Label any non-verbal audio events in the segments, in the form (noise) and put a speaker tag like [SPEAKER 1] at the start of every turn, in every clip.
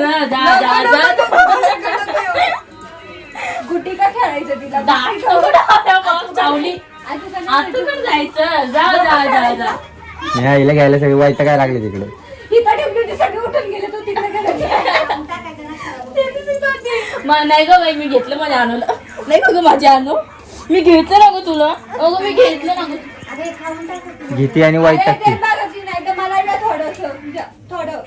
[SPEAKER 1] जा जा जा
[SPEAKER 2] गुटी का खेळायचं तिला?
[SPEAKER 1] चावली जायचं. जा जा जा जा.
[SPEAKER 3] आईला घ्यायला सगळे वाईट काय लागले तिकडे?
[SPEAKER 2] इथं ठेवली होती सगळे उठून गेले तो तिकडे गेले
[SPEAKER 1] म- नाही ग बाई मी घेतलं माझ्या अनुला नाही ग माझ्या अनु मी घेतलं ना ग तुला. अगं मी घेतलं ना ग
[SPEAKER 3] घेते आणि वाईट टाकते.
[SPEAKER 2] मला थोडस. थोडं.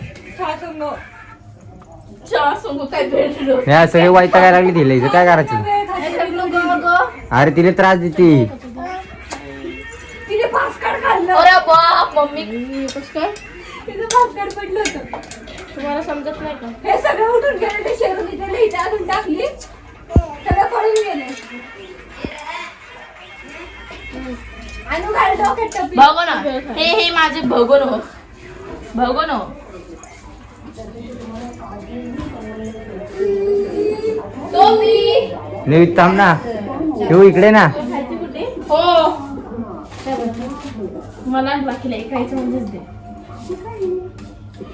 [SPEAKER 2] चहा संग.
[SPEAKER 1] काय भेटलो
[SPEAKER 3] नाही सगळे वाईट काय लागले तिला हिचं काय करायचं. अरे तिला त्रास देते.
[SPEAKER 2] तिने भास्कर खाल्लं.
[SPEAKER 1] अरे बाप मम्मी. कस काय
[SPEAKER 2] तिचं भास्कर पडलं होतं.
[SPEAKER 1] तुम्हाला समजत नाही का?
[SPEAKER 2] हे सगळं उठून गेले ते शेरून इथे इथे अजून टाकली. सगळं पळून गेले. आणू घाल डोक्यात टपी.
[SPEAKER 1] बघो ना हे हे माझे भगोन हो भगोन हो मी
[SPEAKER 3] नाही थांब ना. शिव इकडे ना.
[SPEAKER 1] हो. मला बाकीला ऐकायचं म्हणजेच दे.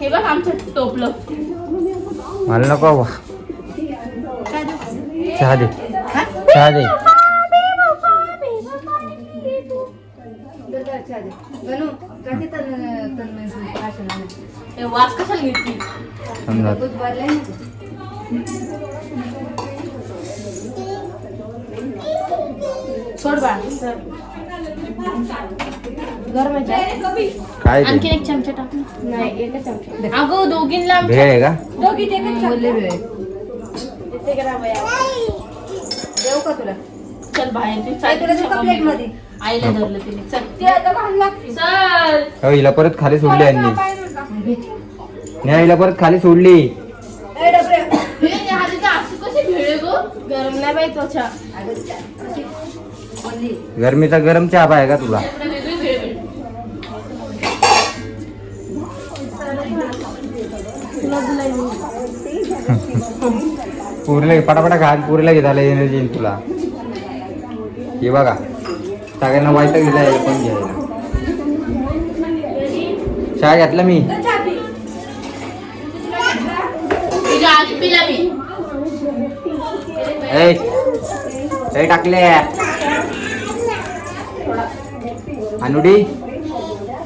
[SPEAKER 1] हे बघ आमचं टोपलं.
[SPEAKER 3] मला नको बाबा. चहा दे. चहा दे.
[SPEAKER 1] हे? वास कशाला घेतली?
[SPEAKER 3] समजा
[SPEAKER 1] सोड बा गरम आहे
[SPEAKER 3] काय ते?
[SPEAKER 1] आणखीन एक चमचा टाक ना. नाही एकच चमचा. अगं दोघींना आमच्या-
[SPEAKER 3] भेळ आहे का?
[SPEAKER 2] दोघी ते एकच टाकले.
[SPEAKER 4] देऊ का तुला?
[SPEAKER 1] चल बाहेर तू
[SPEAKER 4] आई, तुला देऊ का
[SPEAKER 1] चल
[SPEAKER 4] plate मध्ये?
[SPEAKER 1] आईला धरलं तिने. चल.
[SPEAKER 2] ते आता घाल लागते
[SPEAKER 1] चल.
[SPEAKER 3] हो हिला परत खाली सोडली यांनी. नाही हिला परत खाली सोडली.
[SPEAKER 1] हे भेळे गो? गरम नाही बाई त्वचा
[SPEAKER 4] अगं.
[SPEAKER 3] गरमीचा गरम चहा आहे का तुला. पुरीला पटापटा घाल पुरीला घेताला एनर्जी येईल तुला. हे बघा सगळ्यांना वाईट गेला पण घ्यायला. चहा घेतला मी. ए टाकले. अनुडी?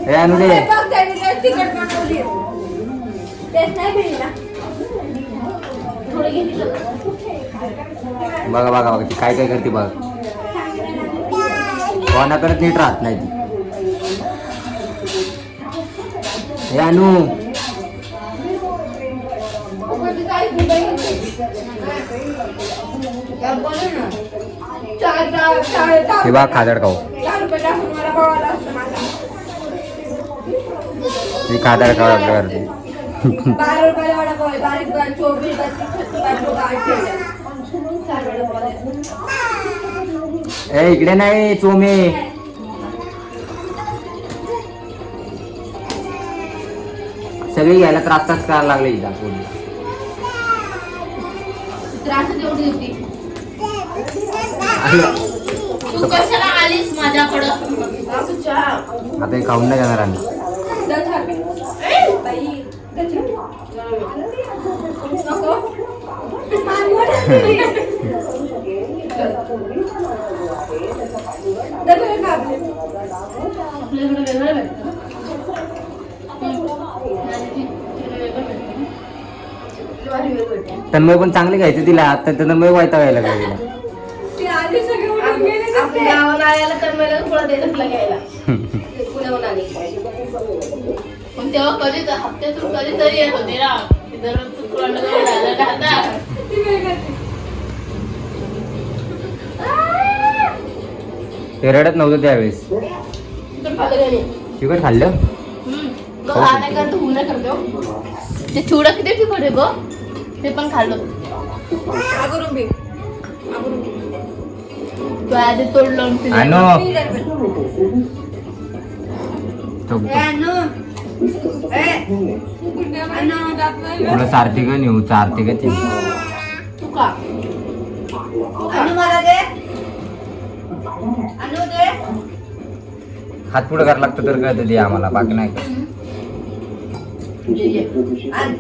[SPEAKER 3] ए अनुडे.
[SPEAKER 2] बघ
[SPEAKER 3] बघा बघा ती काय काय करते बघ. कोणाकडे नीट राहत नाही ती. ए अनु. हे बघ खादड खाऊ.
[SPEAKER 2] रुपये टाकून मला असतं माझा. बारा रुपयाला वडापाव आहे. बारीक चोवीस छत्तीस.
[SPEAKER 3] ए इकडे नाही चोमे सगळी घ्यायला त्रास त्रास करायला लागले इथं पोरी.
[SPEAKER 1] त्रास होती. तू कशाला आलीस माझ्याकडं?
[SPEAKER 3] आता हे खाऊन नाही जाणार आम्ही. तन्मय पण चांगली घ्यायची तिला. आता तन्मय वायता व्हायला लागला तिला.
[SPEAKER 4] गावाला तर मला थोडं दे तुला घ्यायला. ते पुण्याहून आली.
[SPEAKER 1] पण तेव्हा कधी हप्त्यातून कधीतरी येत होते ना. ते दररोज
[SPEAKER 3] रडत नव्हतं त्यावेळेस.
[SPEAKER 1] तिकडं खाल्लं. ते चिवडा किती आहे ग? ते पण खाल्लं. तू आधी तोड लावून पिलं.
[SPEAKER 3] तो-. तुला चारते का नेऊ? चारते का ती?
[SPEAKER 1] तू का
[SPEAKER 4] अनु मला दे. अनु दे.
[SPEAKER 3] हात पुढे करायला लागतं तर कळतं ते आम्हाला. बाकी नाही. का
[SPEAKER 4] आण.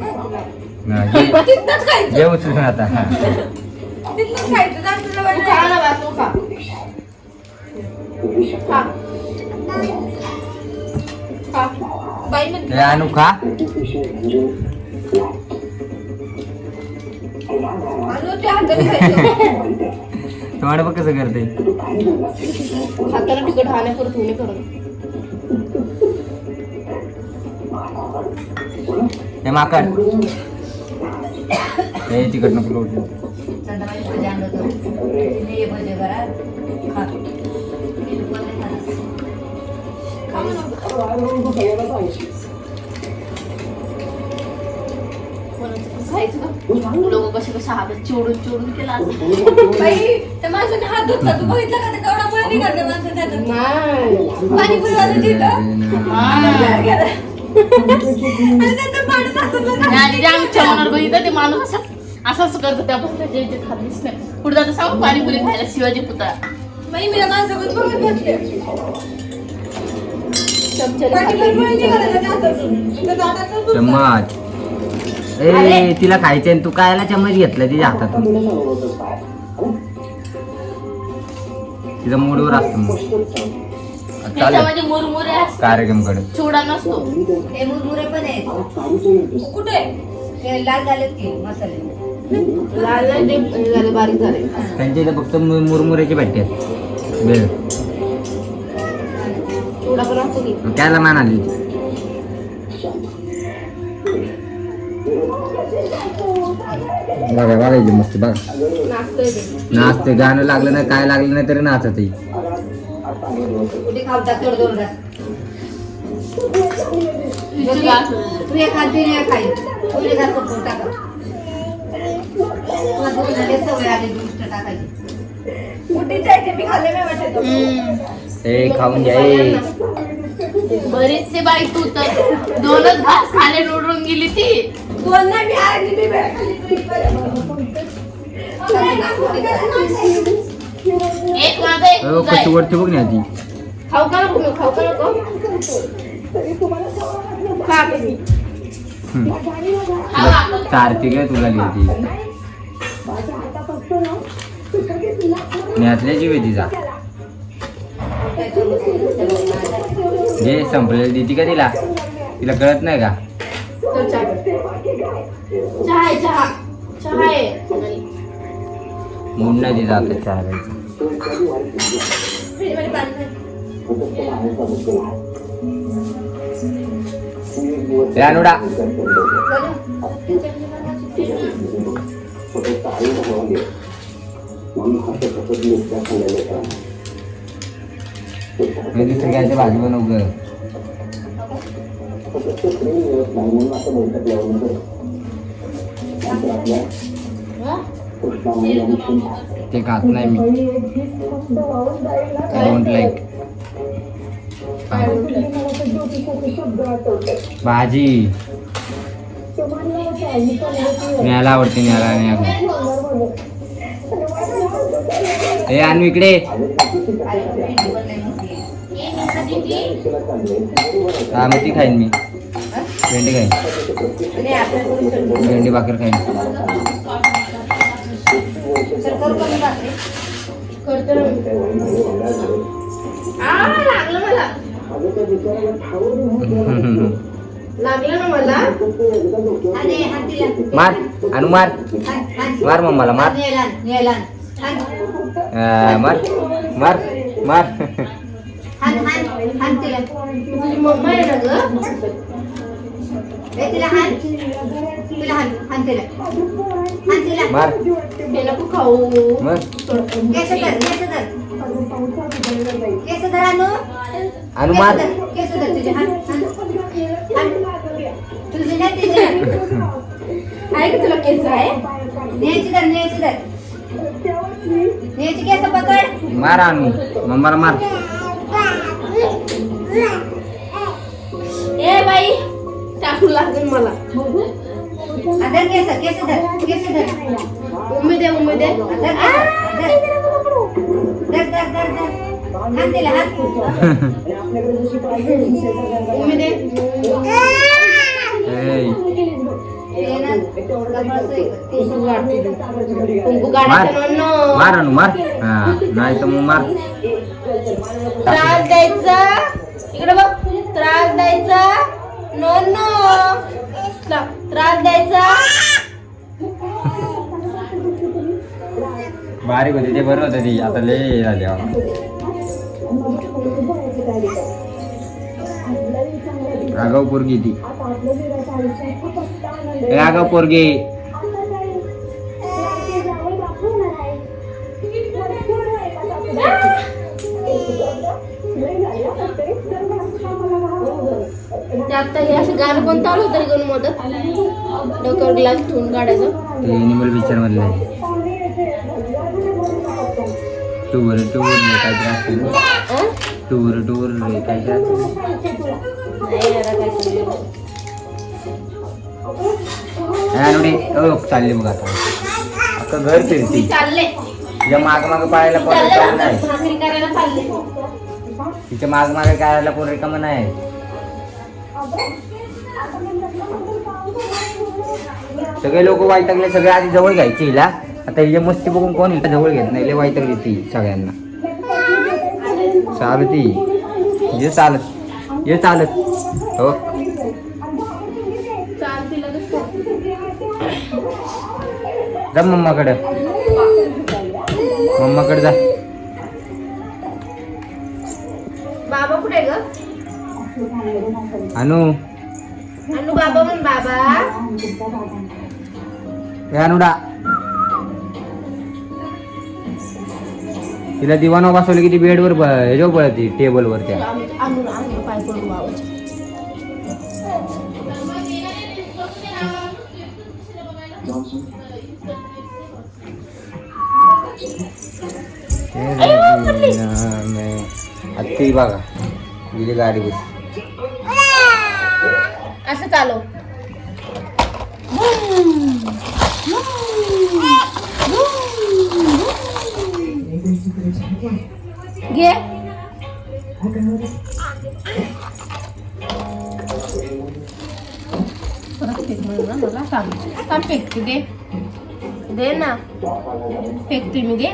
[SPEAKER 3] हा, घे- (laughs)
[SPEAKER 2] तिथनंच खायचं.
[SPEAKER 3] घे उचलून आता. हा.
[SPEAKER 2] तिथनंच खायचं जास्त
[SPEAKER 4] तू
[SPEAKER 2] जवळ
[SPEAKER 4] खा
[SPEAKER 2] नाही.
[SPEAKER 4] ना बा, तू खा. खा. खा.
[SPEAKER 2] बाई म्हणते
[SPEAKER 3] हे आणू खा
[SPEAKER 2] आणू ते हाताने खायचं
[SPEAKER 3] तुम्हाला बघ कसं करते
[SPEAKER 4] हाताला तिकट हाण्या परत होणे करत
[SPEAKER 3] हे माकड हे तिकट नको लोटू.
[SPEAKER 4] खायचं का लोक कसे कसे हातात चिवडून चिवडून केला असं
[SPEAKER 2] बाई त्या माणसाने हात धुतला. तू बघितलं का? ते केवढा पळ निघाल माणसाच्या हातात.
[SPEAKER 4] नाही
[SPEAKER 2] पाणीपुरी वाला तिथं. आणि त्याचं पाणी हातातलं का?
[SPEAKER 4] आणि जे आमच्या मनावर बघितलं ते माणूस असं असं असं करतो. त्यापासून त्याच्या खालीच नाही. पुढे जाता सांग पाणीपुरी खायला शिवाजी पुतळा.
[SPEAKER 2] बाई मी बघत
[SPEAKER 3] चम्मच. ए तिला खायचंय आणि तू कायला चम्मच घेतला तिच्या हातातून तिचा मूडवर असतो मग. चालेल. कार्यक्रमकडे
[SPEAKER 4] चिवडा नसतो.
[SPEAKER 5] हे मुरमुरे पण आहेत.
[SPEAKER 2] कुठे?
[SPEAKER 5] लाल झालेत की मसाले.
[SPEAKER 4] लाल झाले बारीक झाले.
[SPEAKER 3] त्यांच्या इथे फक्त मुरमुऱ्याचे भेटतात बेळ त्याला मान आली बघा बघायची मस्त बघा. नाचते गाणं लागलं नाही काय लागलं नाही तरी नाचत
[SPEAKER 5] हे सवय आली दुष्ट टाकायची
[SPEAKER 2] कुठे जायचे? मी खाल्ले नाही वाटत
[SPEAKER 3] ए खाऊन ए.
[SPEAKER 4] बरेचसे बाई तू तर. दोनच घास खाले निवडून गेली ती.
[SPEAKER 2] दोन मी मी वेळ
[SPEAKER 4] एक माझा एक
[SPEAKER 3] अहो,
[SPEAKER 4] तुझा
[SPEAKER 3] कशी
[SPEAKER 4] आहे.
[SPEAKER 3] वरती बघ ना ती.
[SPEAKER 4] खाऊ का नको? खाऊ का नको? खा तुम्ही. खावा.
[SPEAKER 3] चारती काय तुला लिहिती तिचा जे संपलेली देती का तिला? तिला कळत नाही का?
[SPEAKER 4] चहा. चहा चहा. चहा
[SPEAKER 3] मूड नाही तिचा आता
[SPEAKER 2] पाणी नाही.
[SPEAKER 3] मी दुसरं घ्यायचं भाजी बनव ग ते खात नाही मी. आय डोंट लाईक भाजी. न्यायला आवडते न्यायला न्याय हे आणू इकडे. हा ती खाईन मी. भेंडी खाईन. भेंडी भाकर खाईन. मार आणू मार. मार मम्माला मार. मार मार मार.
[SPEAKER 5] हात, हात, हात दिला.
[SPEAKER 4] तुझी मम्मा आहे ना ग
[SPEAKER 5] ए, तिला हात. तिला हात, हात दिला. हात दिला.
[SPEAKER 3] मार
[SPEAKER 4] नको खाऊ
[SPEAKER 3] मग
[SPEAKER 5] केस धर, केस धर. केस धर, अनु. केस
[SPEAKER 3] मार
[SPEAKER 5] केस धर तुझे. हात, हात. हात. तुझे नाही तिचे.
[SPEAKER 4] आहे का तुला केस आहे
[SPEAKER 5] न्यायची धर, न्यायची धर. न्यायची केस पकड.
[SPEAKER 3] मार आणू मम्माला मार
[SPEAKER 4] ए बाई टाकू लागेल मला.
[SPEAKER 5] धर केस, केस धर, केस धर.
[SPEAKER 4] उमेद आहे उमेद आहे
[SPEAKER 5] धर, धर, धर. धर, धर, धर, धर. हात दिला, हात.
[SPEAKER 4] उमेद आहे
[SPEAKER 3] मार. मार अनु मार. हा नाही तर मग मार.
[SPEAKER 4] त्रास द्यायचा. इकडे बघ त्रास द्यायचा. No no. त्रास द्यायचा.
[SPEAKER 3] बारीक होती ते बरं होतं ती. आता लय झाले राघव पोरगी ती. राघव पोरगी.
[SPEAKER 4] आता हे असं गाणं पण चालू होतं रे मदत डोक्यावर ग्लास ठेवून काढायचं.
[SPEAKER 3] ते एनिमल पिक्चर मधलं आहे. टूवर टूवर रे काहीतरी असते ना.
[SPEAKER 4] अं?
[SPEAKER 3] टूवर टूवर रे काहीतरी असते
[SPEAKER 4] नाही यार, काय समजेल.
[SPEAKER 3] अनुडे ओ चालली बघ आता. अख्खं घर फिरती.
[SPEAKER 4] चालले.
[SPEAKER 3] तिच्या माग माग पाहायला कोण नाही. तिच्या माग माग करायला कोण रिकामं नाही. सगळे लोक वाईटकले सगळे आधी जवळ घ्यायचे हिला. आता हिच्या मस्ती बघून कोण हिला जवळ घेत नाही लय वाईटकली ती सगळ्यांना. चालू ती. ये चालत ये चालत. हो.
[SPEAKER 4] चालते
[SPEAKER 3] जा मम्माकडे. मम्माकडे जा. अनु?
[SPEAKER 4] अनु बाबा म्हण बाबा.
[SPEAKER 3] ए अनुडा. तिला दिवाना बसवलं की ती बेडवर ह्याच्यावर पळती टेबलवर त्या. आत्ती बघा गेली गाडी बस
[SPEAKER 4] असं चालव. घे.
[SPEAKER 6] परत फेक म्हणून ना मला सांग सांग फेकते दे.
[SPEAKER 4] दे ना.
[SPEAKER 6] फेकते मी दे.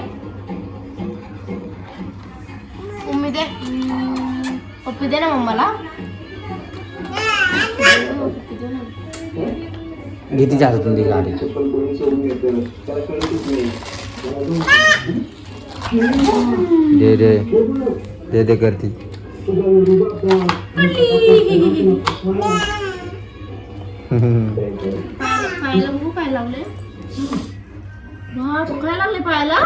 [SPEAKER 4] मम्मी दे. हम्म, पप्पी दे ना मम्माला.
[SPEAKER 3] किती हातातून ती गाडी. दे दे. दे दे करती.
[SPEAKER 4] पायाला बघू काय लागले बाप काय लागले पायाला.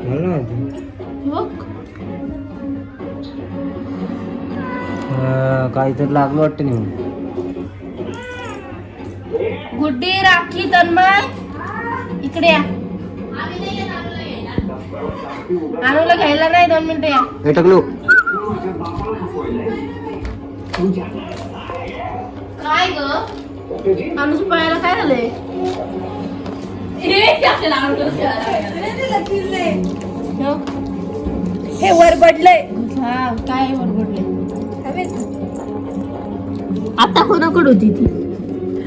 [SPEAKER 3] मला माहिती.
[SPEAKER 4] बघ.
[SPEAKER 3] अं, काहीतरी लागलं वाटतं नाही
[SPEAKER 4] गुड्डी राखी तन्मय. इकडे या. अनुला घ्यायला नाही दोन मिनिटं या.
[SPEAKER 3] हे टाकलो.
[SPEAKER 4] काय ग? अनुच्या पायाला काय झालंय?
[SPEAKER 1] हे?
[SPEAKER 4] हे.
[SPEAKER 2] हे वर पडलंय
[SPEAKER 4] हा काय बडबडले आता कोणाकडे होती ती?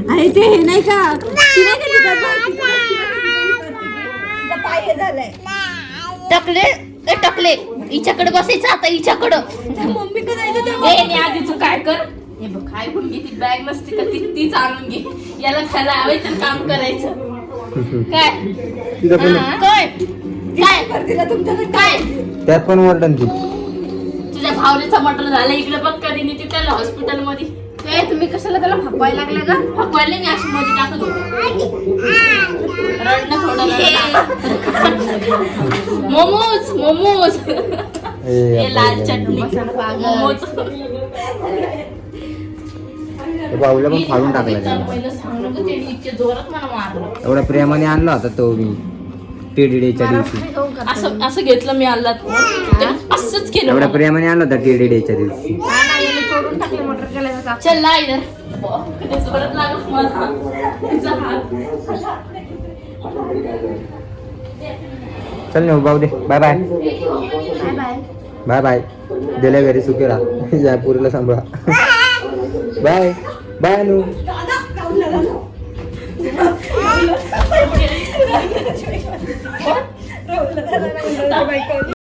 [SPEAKER 2] आणि ते हे नाही. का ती नाही का तिथं वरती करते, तिचा पाय हे झालाय.
[SPEAKER 4] टकले ए टकले. हिच्याकडे बसायचं आता हिच्याकडं.
[SPEAKER 2] मम्मी का जायचं?
[SPEAKER 1] ए आणि आधी तू काय कर? हे बघ काय घेऊन घे ती? बॅग नसते का ती तीच आणून घे. याला खायला हवायचं काम करायचं.
[SPEAKER 4] काय? हा? काय? काय?
[SPEAKER 2] तिला तुमच्याकडे
[SPEAKER 4] काय
[SPEAKER 3] त्यात पण वर्डन ती.
[SPEAKER 1] तुझ्या भावनेचा मटर झाला इकडे बघ कधी ती त्याला हॉस्पिटलमध्ये.
[SPEAKER 4] ए, तुम्ही कशाला त्याला फपवायला लागले का
[SPEAKER 1] फकवायला मी अशी मध्ये टाकत होतो. रडणं थोडं. मोमोज मोमोज. हे लाल चटणी. मोमोज.
[SPEAKER 3] बाहुल्या पण फाडून टाकला त्याला
[SPEAKER 1] पहिलं सांगू नको ते इतके जोरात मला मारलं.
[SPEAKER 3] एवढ्या प्रेमाने आणला होता तो मी टेडी डेच्या दिवशी.
[SPEAKER 1] असं असं घेतलं मी त्यानं असंच केलं
[SPEAKER 3] एवढ्या. प्रेमाने आणला होता टेडी डेच्या दिवशी
[SPEAKER 4] किलोमीटर गेलाय त्याचा
[SPEAKER 1] चल ना इधर. परत लागत मला.
[SPEAKER 3] चल ना भाऊ दे. बाय बाय
[SPEAKER 4] बाय बाय
[SPEAKER 3] दिल्या घरी सुखी राहा जयपुरीला सांभाळा. बाय बाय नू